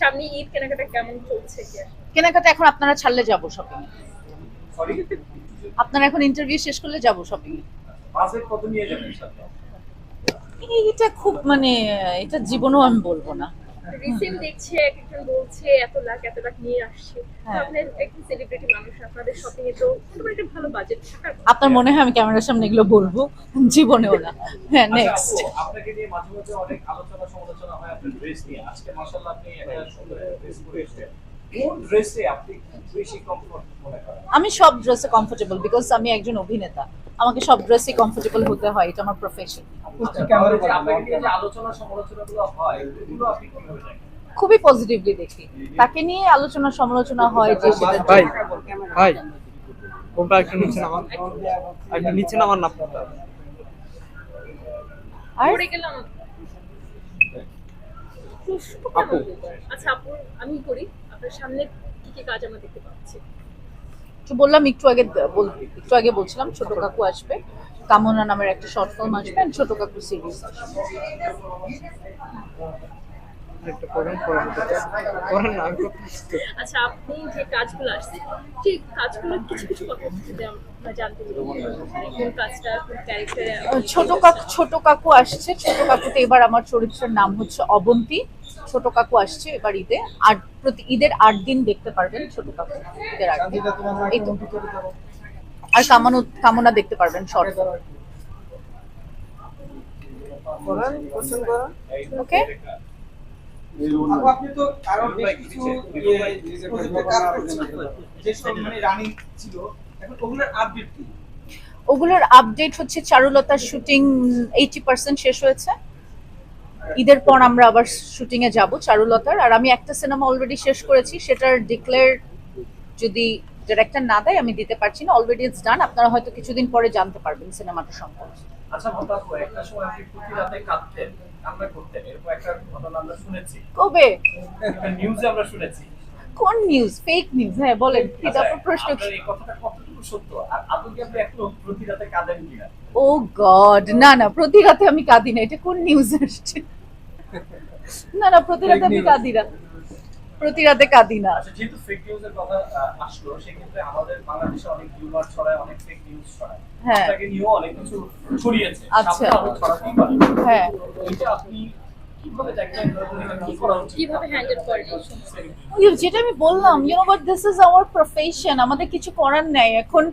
সামনে ঈদ কেনাকাটা কেমন চলছে কেনাকাটা এখন আপনারা ছাড়লে যাব শপিং আপনারা এখন ইন্টারভিউ শেষ করলে যাব শপিং বাজেট কত নিয়ে যাবেন? সাথে এটা খুব মানে এটা জীবনও আমি বলব না। রিসেন্ট দেখছে এক একজন বলছে এত লাখ এত লাখ নিয়ে আসছে। হ্যাঁ। আপনার একজন সেলিব্রিটি মানুষ আপনাদের শপিং এ তো একটা ভালো বাজেট থাকার আপনার মনে হয় আমি ক্যামেরার সামনে এগুলো বলব? জীবনেও না। হ্যাঁ আচ্ছা, নেক্সট আপু, আপনাকে নিয়ে মাঝে মধ্যে অনেক আলোচনা সমালোচনা হয় আপনার ড্রেস নিয়ে। আজকে মাশাআল্লাহ আপনি একটা সুন্দর ড্রেস পরে এসেছেন। কোন ড্রেসে আপনি বেশি কমফোর্ট মনে করেন? আমি সব ড্রেসে কমফোর্টেবল বিকজ আমি একজন অভিনেতা। আমাকে সব ড্রেসে কমফোর্টেবল হতে হয় এটা আমার প্রফেশন খুবই পজিটিভলি দেখি। তাকে নিয়ে আলোচনা সমালোচনা হয় যে সেটা ভাই ভাই কোনটা একটু একটু আর? আচ্ছা আপু আমি করি। আপনার সামনে কি কি কাজ আমরা দেখতে পাচ্ছি? বললাম একটু আগে বল- একটু আগে বলছিলাম ছোট কাকু আসবে। কামনা নামের একটা শর্ট ফিল্ম আসবে ছোট কাকু সিরিজ আসবে। আচ্ছা আপনি যে কাজগুলো আসছে সেই কাজগুলো কিছু কিছু কথা ছোট কাকু ছোট কাকু আসছে ছোট কাকুতে এবার আমার চরিত্রের নাম হচ্ছে অবন্তী। ছোট কাকু আসছে এবার ঈদে। আট প্রতি ঈদের আট দিন দেখতে পারবেন ছোট কাকু ঈদের আট দিন। এই তো। আর কামনা কামনা দেখতে পারবেন শর্ট ওকে আপনি তো আরও কিছু ইয়ে কাজ করছেন। যে সব মানে রানিং ছিল এখন ওগুলোর আপডেট কি? ওগুলোর আপডেট হচ্ছে চারুলতার শুটিং এইটি পার্সেন্ট শেষ হয়েছে। ঈদের পর আমরা আবার শুটিং এ যাব চারুলতার। আর আমি একটা সিনেমা অলরেডি শেষ করেছি সেটার ডিক্লেয়ার যদি ডিরেক্টর না দেয় আমি দিতে পারছি না। অলরেডি ইটস ডান আপনারা হয়তো কিছুদিন পরে জানতে পারবেন সিনেমাটা সম্পর্কে। আচ্ছা একটা সময় আপনি প্রতি রাতে কাঁদতেন কান্না করতেন এরকম একটা ঘটনা আমরা শুনেছি। কবে? একটা নিউজে আমরা শুনেছি। কোন নিউজ ফেক নিউজ হ্যাঁ বলেন কি আচ্ছা, তারপর প্রশ্ন? এই কথাটা কতটুকু সত্য? আর আদৌ কি আপনি এখন প্রতি রাতে কাঁদেন কিনা? ও গড না না প্রতি রাতে আমি কাঁদি না। এটা কোন নিউজ আসছে না না প্রতি রাতে আমি কাঁদি না। প্রতি রাতে কাঁদি না। আচ্ছা যেহেতু ফেক নিউজের কথা আসলো সেক্ষেত্রে আমাদের বাংলাদেশে অনেক ভিউমার ছড়ায় অনেক ফেক নিউজ ছড়ায়। হ্যাঁ। তাকে নিয়েও অনেক কিছু ছড়িয়েছে। আচ্ছা। হ্যাঁ। এটা আপনি যেটা আমি বললাম you know but this is our profession আমাদের কিছু করার নাই। এখন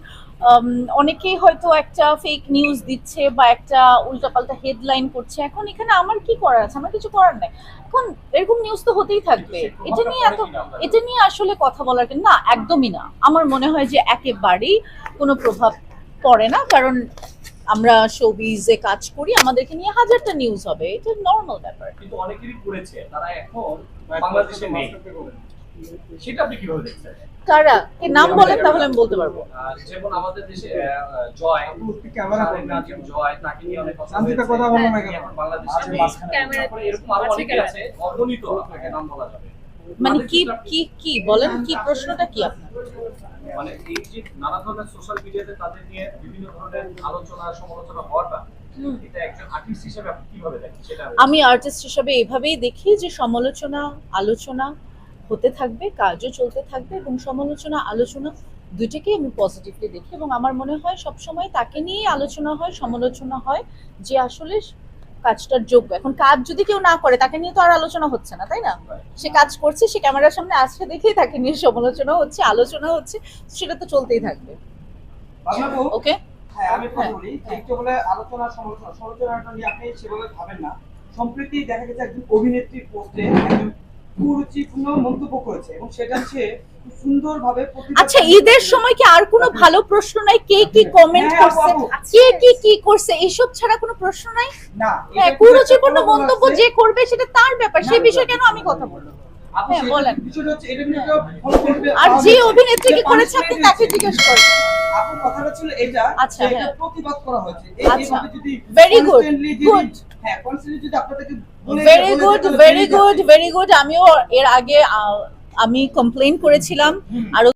অনেকেই হয়তো একটা ফেক নিউজ দিচ্ছে বা একটা উল্টাপাল্টা হেডলাইন করছে। এখন এখানে আমার কি করার আছে? আমার কিছু করার নাই। এখন এরকম নিউজ তো হতেই থাকবে। এটা নিয়ে এত এটা নিয়ে আসলে কথা বলার না একদমই না। আমার মনে হয় যে একেবারেই কোনো প্রভাব পড়ে না। কারণ আমরা শোবিজে কাজ করি আমাদেরকে নিয়ে হাজারটা নিউজ হবে এটা নর্মাল ব্যাপার। কিন্তু অনেকেরই করেছে তারা এখন বাংলাদেশে নেই সেটা আপনি কীভাবে দেখছেন? কারা? কি নাম বলেন তাহলে আমি বলতে পারব। যেমন আমাদের দেশে জয় ক্যামেরা নাজিম জয় তাকে নিয়ে অনেক কথা হয়েছে। কথা বলো না কেন? বাংলাদেশে ক্যামেরা এরকম আরও অনেকে আছে। অগণিত আপনাকে নাম বলা যাবে। মানে কি কি কি? বলেন কি প্রশ্নটা কি আপনার? মানে এই যে নানা ধরনের সোশ্যাল মিডিয়াতে তাদের নিয়ে বিভিন্ন ধরনের আলোচনা সমালোচনা হওয়াটা আমি- আমি আর্টিস্ট হিসাবে এভাবেই দেখি যে সমালোচনা আলোচনা হতে থাকবে কাজও চলতে থাকবে এবং সমালোচনা আলোচনা দুইটাকেই আমি পজিটিভলি দেখি এবং আমার মনে হয় সবসময় তাকে নিয়েই আলোচনা হয় সমালোচনা হয় যে আসলে কাজটার যোগ্য। এখন কাজ যদি কেউ না করে তাকে নিয়ে তো আর আলোচনা হচ্ছে না তাই না? সে কাজ করছে সে ক্যামেরার সামনে আসছে দেখেই তাকে নিয়ে সমালোচনা হচ্ছে আলোচনা হচ্ছে সেটা তো চলতেই থাকবে। ওকে? হ্যাঁ আমি কথা বলি বলে আলোচনা সমালোচনা সমালোচনাটা নিয়ে আপনি সেভাবে ভাবেন না। সম্প্রতি দেখা গেছে একজন অভিনেত্রীর পোস্টে একজন কুরুচিপূর্ণ মন্তব্য করেছে এবং সেটা সে সুন্দরভাবে আচ্ছা ঈদের সময় কি আর কোনো ভালো প্রশ্ন নাই? কে কি কমেন্ট হ্যাঁ, করছে? কে কি কি করছে? এইসব ছাড়া কোনো প্রশ্ন নাই? না হ্যাঁ কুরুচিপূর্ণ মন্তব্য যে করবে সেটা তার ব্যাপার। সেই বিষয়ে কেন আমি কথা বলব হ্যাঁ, আর যে অভিনেত্রী কি করেছে আপনি তাকে জিজ্ঞেস করেন। কথাটা ছিল এটা আচ্ছা, যে এটা হ্যাঁ। প্রতিবাদ করা হয়েছে। এই। এইভাবে very good very good very good আমিও এর আগে আমি কমপ্লেন করেছিলাম। আরও